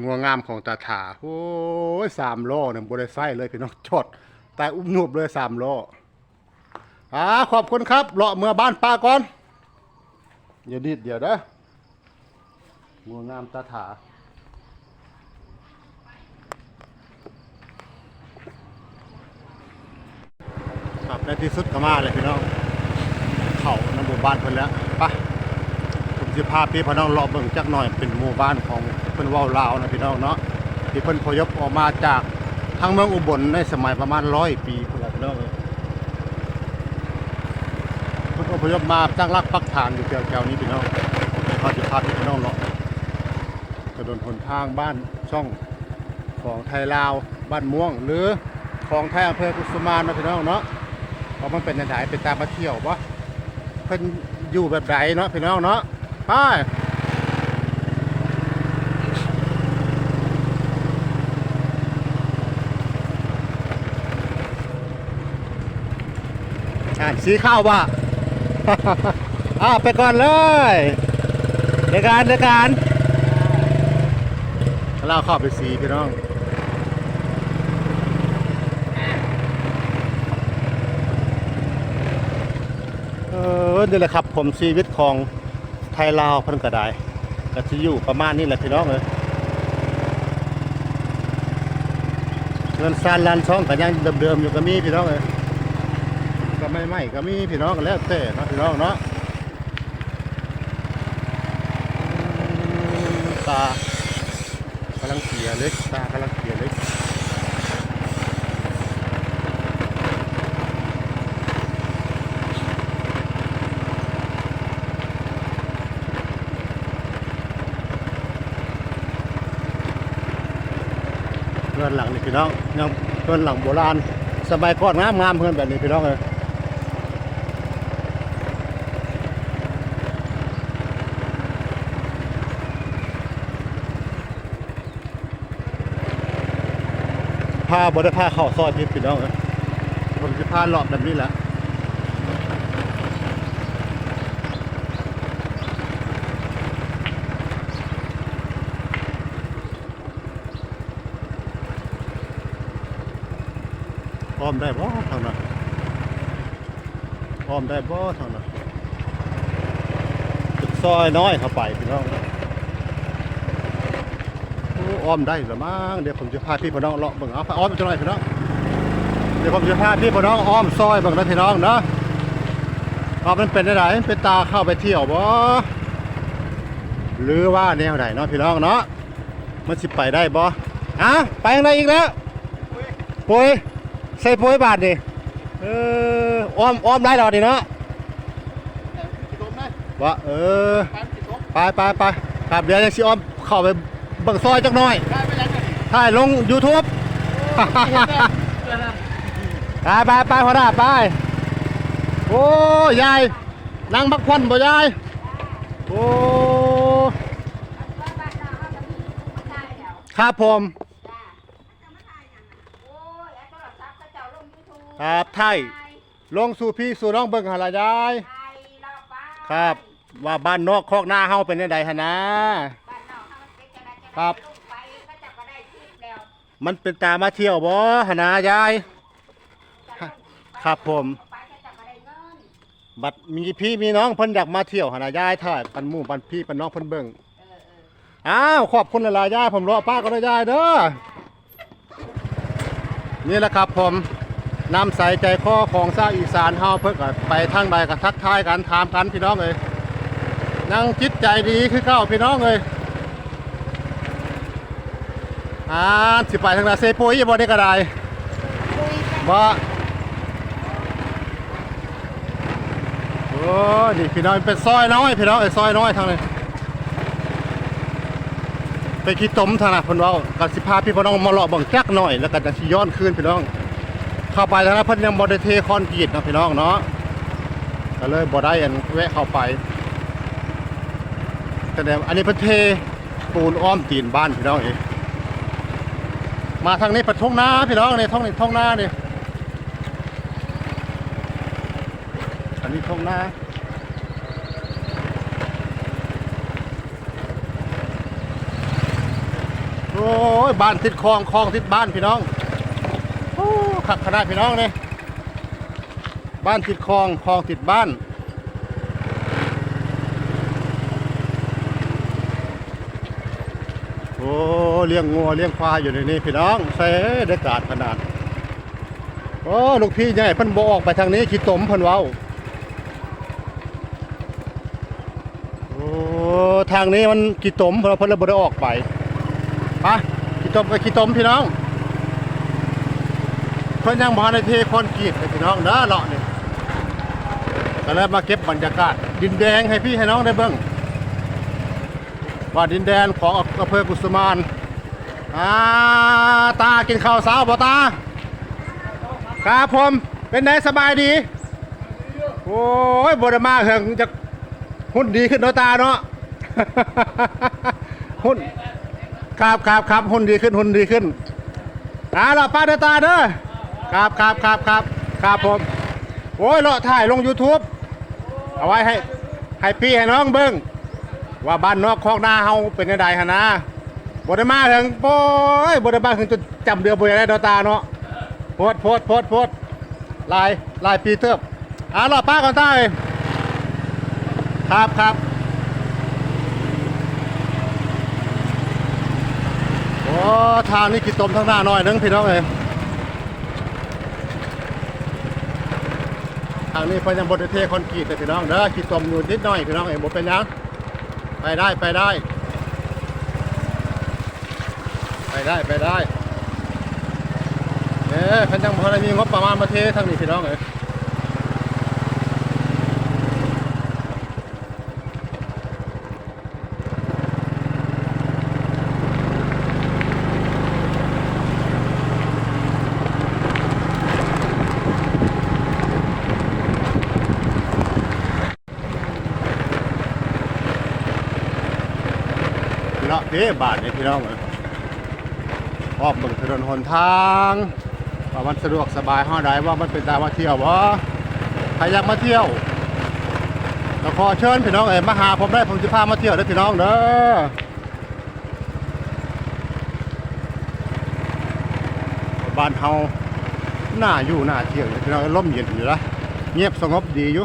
งัวงามของตาถาโอ้ยสามโลเนี่ยบริไซเลยพี่น้องจดแต่อุ้มหนุบเลยสามโลอ่าขอบคุณครับเลาะเมื่อบ้านป้าก่อนเดี๋ยวนิดเดี๋ยวนะงัวงามตาถาครับในที่สุดก็มาเลยพี่น้องเขาในหมู่บ้านเพิ่นแล้วไปผมสิพาพี่พี่น้องเลาะเบิ่งจักหน่อยเป็นหมู่บ้านของ พิ่นเว้าลาวนะพี่น้องเนาะที่เพิ่นพยพออกมาจากทางเมืองอุบลในสมัยประมาณ100ปีพุ่นละพี่น้องเพิ่นอพยพมาตั้งรากปักฐานอยู่แถวๆนี้พี่น้องเขาสิพาพี่พี่น้องเลาะถนนหนทางบ้านช่องของไทยลาวบ้านม่วง หรือของไทยอำเภอกุสุมานนะพี่น้องเนาะว่าะมันเป็นจังไดเป็นตามมาเที่ยวบ่เพิ่นอยู่แบบไหนเนาะพี่น้องเนาะไป อ่าสีข้าวว่ะอ้าวไปก่อนเลยในการในการเราเข้าไปสีพี่น้องเออนี่แหละครับผมชีวิตของไทยลาวพิ่นก็ไดก็สิอยู่ประมาณนี้แหละพี่น้องเอ้ยเงินซานลานช่องก็ยังเดิมๆอยู่ก็มีพี่น้องเอ้ย ก็ไม่ไม่ก็มีพี่น้องก็แล้วแต่เนาะพี่น้องเนาะตากำลังเสียเล็กตากำลังเสียเล็กเพื่อนหลังนี่พี่น้องยังเพื่อนหลังโบราณสมัยก่อนงามงามเพื่อนแบบนี้พี่น้องเลย ผ้าบได้ผ้าเข้าซอยพี่พี่น้องเลยผมจะผ้าหลอบแบบนี้แหละอ้อมได้บ่ทางนั้นอ้อมได้บ่ทางนั้นจุดซอยน้อยเข้าไปพี่น้อง อ้อ้อมได้หรือมั้งเดี๋ยวผมจะพาพี่พี่น้องเลาะเบิ่งเอาอ้อมไปจังหน่อยพี่น้องเดี๋ยวผมจะพาพี่พี่น้องอ้อมซอยเบิ่งนะพี่น้องเนาะว่ามันเป็นอะไรเป็นตาเข้าไปเที่ยวบ่หรือว่าแนวไหนเนาะพี่น้องเนาะมันสิไปได้บ่อะไปทางไหนอีกแล้วปุ้ยใส่ปุ้ยบาทดิเอออ้อมอ้อมได้ดอกดิเนาะว่าเออไปไปไปครับเดี๋ยวจะสิอ้อมเข้าไป เบิ่งซอยจักหน่อยถ่ายลง YouTube ไปไปไปพอได้ไปโอ้ยายนั่งพักผ่อนบ่ยายโอ้ครับผมครับไทยลงสู่พี่สู่น้องเบิ่งหาละยายครับ ว่าบ้านนอกคอกหน้าเฮาเป็นจังไดหั่นนะ ครับมันเป็นตามาเที่ยวบ่หนนะยายครับผมบัดมีพี่มีน้องเพิ่นอยากมาเที่ยวหนนะยายถ่ายปันหมู่ปันพี่ปันน้องเพิ่นเบิ่งอ้าวขอบคุณหลายๆยายผมรอป้าก็ได้ยายเด้อนี่แหละครับผมนำใส่ใจคอของชาวอีสานเฮาเพิ่นก็ไปทางใดก็ทักทายกันถามกันพี่น้องเอ้ยนั่งจิตใจดีคือเก้าพี่น้องเอ้ย อ่าสิไปทางใดเซปุยบ่ได้ก็ได้บ่โอ้นี่พี่น้องเป็นซอยน้อยพี่น้องเอ้ยซอยน้อยทางนี้ไปขี้ต้มทางน่ะเพิ่นเว้าก็สิพาพี่พี่น้องมาเลาะเบิ่งจักหน่อยแล้วก็จะสิย้อนคืนพี่น้อง เข้าไปแล้วนะเพิ่นยังบ่ได้เทคอนกรีตนะพี่น้องเนาะก็เลยบ่ได้อันแวะเข้าไปแต่เดี๋ยวอันนี้เพิ่นเทปูนอ้อมตีนบ้านพี่น้องเอง มาทางนี้เป็นทุ่งนาพี่น้องนี่ท้องนี่ท้องนานี่อันนี้ท้องนาโอ้ยบ้านติดคลองคลองติดบ้านพี่น้องโอ้ขักขนาดพี่น้องเลยบ้านติดคลองคลองติดบ้าน โอ้ เลี้ยงงัวเลี้ยงควายอยู่ในนี้พี่น้องใส่เด็ดขาดขนาด โอ้ลูกพี่ใหญ่พิ่นบออกไปทางนี้ขี้ตมพิ่นเว้าโอ้ทางนี้มันขี้ตมเพิ่นเพิ่นเลยบ่ได้ออกไปไปขี้ตมก็ขี้ตมพี่น้องเพิ่นยังบ่ทันเทคอนกรีตพี่น้องเด้อเลาะนี่ก็เลยมาเก็บบรรยากาศ ดินแดงให้พี่ให้น้องได้เบิ่ง ว่าดินแดนของอำเภอกุสุมานอ่าตากินข้าวเช้าบ่ตาครับผมเป็นไงสบายดี โอ้ยบไดมาเหงจะหุ้นดีขึ้นเนาะตาเนาะหุ้นครับครับครับหุ้นดีขึ้นหุ้นดีขึ้นอ่าเราป้าเดตาเด้อครับครับครับครับครับผมโอ้ยเลาะถ่ายลง YouTube เอาไว้ให้ให้พี่ให้น้องเบิ้ง ว่าบ้านนอกคอกนาเฮาเป็นยังไงฮะนะบไดมาเหิงโอ้ยบไดมาเหิงจนจำเดือนบ่ได้เนาะตาเนาะโพดโพดโพดโพดลายลายปีเทิบอ่ารอป้าก่อนใต้ครับครับโอ้ทางนี้กินตมทั้งหน้าหน่อยนึงพี่น้องเอ้ยทางนี้เพิ่นยังบไดเทคอนกรีตเลยพี่น้องเด้อกินตมอยู่นิดหน่อยพี่น้องเอ้ยบ่เป็นยัง ไปได้ไปได้ ไปได้ไปได้เอ๊ะเพันยังพอได้มีงบประมาณมาเททางนี้พี่น้องเอ๋ย เด้บาทเนี่ยพี่น้องเอ้ยออกเบิ่งถนนหนทางว่ามันสะดวกสบายห้าใดว่ามันเป็นตามาเที่ยวบ่ใครอยากมาเที่ยวก็ขอเชิญพี่น้องเอ๋มาหาผมได้ผมจะพามาเที่ยวเด้อพี่น้องเด้อบ้านเฮาหน้าอยู่หน้าเที่ยวพี่น้องร่มเย็นอยู่ละเงียบสงบดีอยู่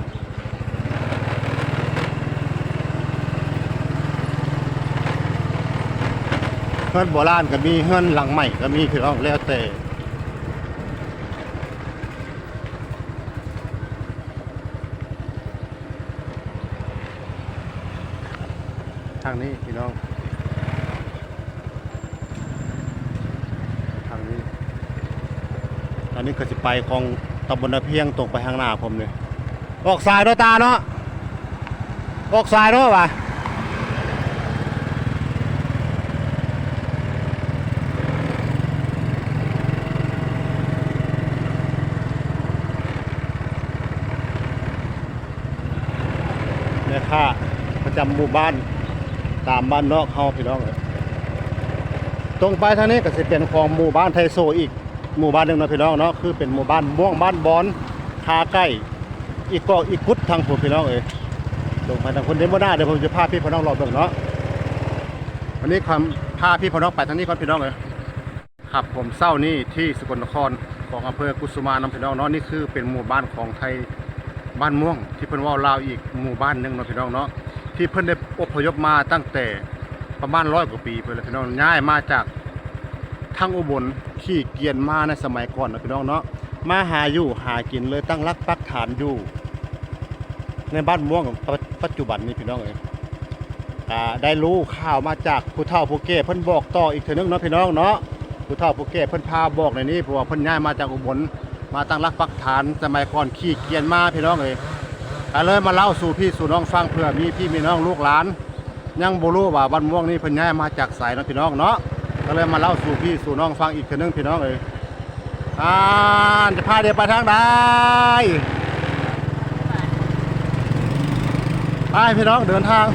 ฮือนโบราณก็มีเฮือนหลังใหม่ก็มีพี่น้องแล้วแต่ทางนี้พี่น้องทางนี้ทางนี้ก็จะไปของตำบลนาเพียงตรงไปข้างหน้าผมเลยออกสายเนาะตาเนาะออกสายเนาะวะเนี่ยค่ะประ จำหมู่บ้านตามบ้านนอกเขาพี่น้องเอ้ยตรงไปทางนี้ก็จะเป็นของหมู่บ้านไทโซอีกหมู่บ้านหนึ่งนะพี่น้องเนาะคือเป็นหมู่บ้านม่วงบ้านบอนคาใกล้อีกก็อีกกุดทางผมพี่น้องเอ้ยลงไปทางคนเดโมนาเดี๋ยวผมจะพาพี่พี่น้องรอเบิ่งเนาะวันนี้ความพาพี่พี่น้องไปทางนี้ก่อนพี่น้องเลยครับผมเศร้านี่ที่สกลนครของอำเภอกุสุมานำพี่น้องเนาะนี่คือเป็นหมู่บ้านของไทยบ้านม่วงที่เพิ่นว่าลาวอีกหมู่บ้านหนึ่งนะพี่น้องเนาะ ที่เพิ่นได้อพยพมาตั้งแต่ประมาณร้อยกว่าปีเพิ่นเลยพี่น้องย้ายมาจากทางอุบลขี่เกียนมาในสมัยก่อนนะพี่น้องเนาะมาหาอยู่หากินเลยตั้งรักปักฐานอยู่ ในบ้านม่วงของปัจจุบันนี้พี่น้องเอ้ยอ่าได้รู้ข่าวมาจากผู้เฒ่าผู้แก่เพิ่นบอกต่ออีกเทนึงเนาะพี่น้องเนาะผู้เฒ่าผู้แก่เพิ่นพาบอกในนี้เพราะว่าเพิ่นย้ายมาจากอุบลมาตั้งรักปักฐานสมัยก่อนขี่เกียนมาพี่น้องเอ้ย ก็เลยมาเล่าสู่พี่สู่น้องฟังเพื่อมีพี่มีน้องลูกหลาน ยังบ่รู้ว่าบ้านม่วงนี่เพิ่นย้ายมาจากไสเนาะพี่น้องเนาะก็เลยมาเล่าสู่พี่สู่น้องฟังอีกเทื่อนึงพี่น้องเอ้ยอ่าจะพาเดี๋ยวไปทางใดไปพี่น้องเดินทาง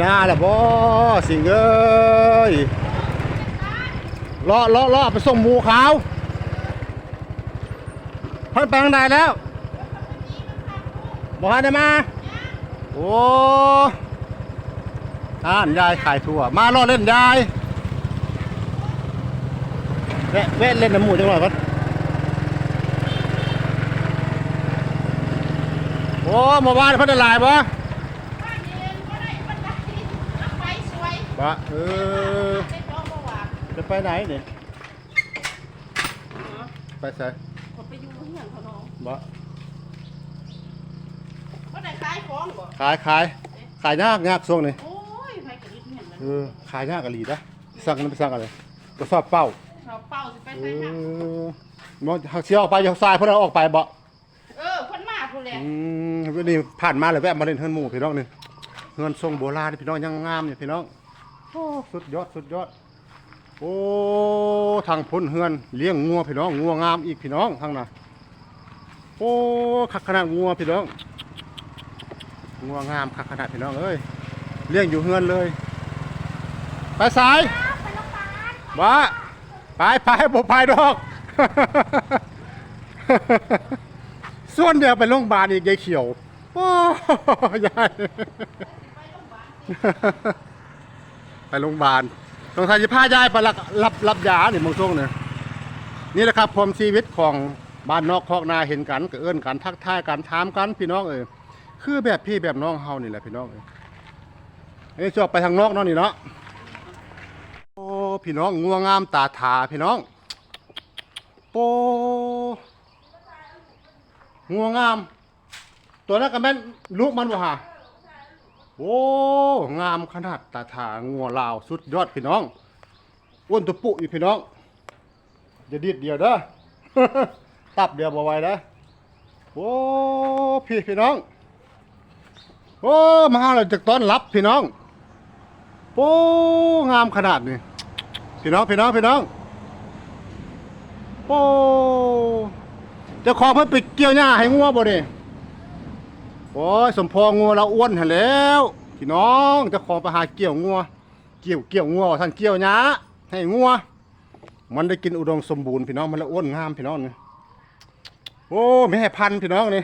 หน้าล้วบ่สิงเอ้ยลาะเลาะเลาะไปส่งหมูขาวเพิ่นไปทางใดแล้วบ่ทันได้มา โอ้ท่านยายขายถั่ว มารอเล่นยายแวะแวะเล่นน้ำหมูจังหน่อยก่อนโอ้เมื่อวานเพิ่นได้หลายบ่ บ้านเองก็ได้บันไดน้ำไฟ บ่เออจะไปไหนเนี่ยไปใส่ผมไปอยู่เฮียงเขาน้องบ่ก็ได้ขายของบ่ขายขายขายยากยากช่วงนี้โอ้ยไปกระดิ่งเฮียงเลยเออขายยากกะหลีนะสั่งนั้นไปสั่งอะไรกระสอบเป้าเราเป้าสิไปเอใส่หนักอมองหักเสียออกไปยังทรายพิ่นเอาออกไปบ่เออคนมาผู้แหละอืมนี่ผ่านมาเลยแวะมาเล่นเฮือนหมู่พี่น้องนี่เฮือนทรงโบราณนี่พี่น้องยังงามอยู่พี่น้อง อ้สุดยอดสุดยอด โอ้ทางพ้นเฮือนเลี้ยงงัวพี่น้องงัวงามอีกพี่น้องทางน่ะโอ้คักขนาดงัวพี่น้องงัวงามคักขนาดพี่น้องเอ้ยเลี้ยงอยู่เฮือนเลย ไปสายบ้าไปไปบ่ไปดอก ส่วนเดียวไปโรงพยาบาลอีกยายเขียวโอ้ยาย ไปโรงพยาบาลตรงทางจะพายายไปรับรับรับยาเนี่ยมงช่วงเนี่ยนี่แหละครับพรมชีวิตของบ้านนอกคอกนาเห็นกันก็เอื้อนกันทักทายกันถามกันพี่น้องเอ้ยคือแบบพี่แบบน้องเฮานี่แหละพี่น้องเอ้ยอันนี้จบไปทางนอกเนาะนี่เนาะโอ้พี่น้องงัวงามตาถาพี่น้องโปงัวงาม ตัวนั้นก็แม่นลูกมันบ่ฮะ โอ้งามขนาดตาถางัวลาวสุดยอดพี่น้องอ้วนตัวปุอยู่พี่น้องอย่าดีดเดียวเด้อ ตับเดียวบ่ไหวเด้อโอ้พี่พี่น้องโอ้มาเราจากต้อนรับพี่น้องโอ้งามขนาดนี้พี่น้องพี่น้องพี่น้องโอ้จะขอเพิ่นไปเกี่ยวหญ้าให้งัวบ่นี่ โอ้ยสมพองัวเราอ้วนหันแล้วพี่น้องเจะของไปหาเกี่ยวงัว เกี่ยวเกี่ยวงัวท่านเกี่ยวหยาให้งัว มันได้กินอุดมสมบูรณ์พี่น้องมันละอ้วนงามพี่น้องนี่โอ้แม่พันธุ์พี่น้องนี่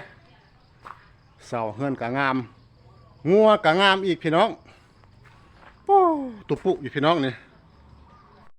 เสาเฮือนกะงาม งัวกะงามอีกพี่น้องโอ้ตุปุอยู่พี่น้องนี่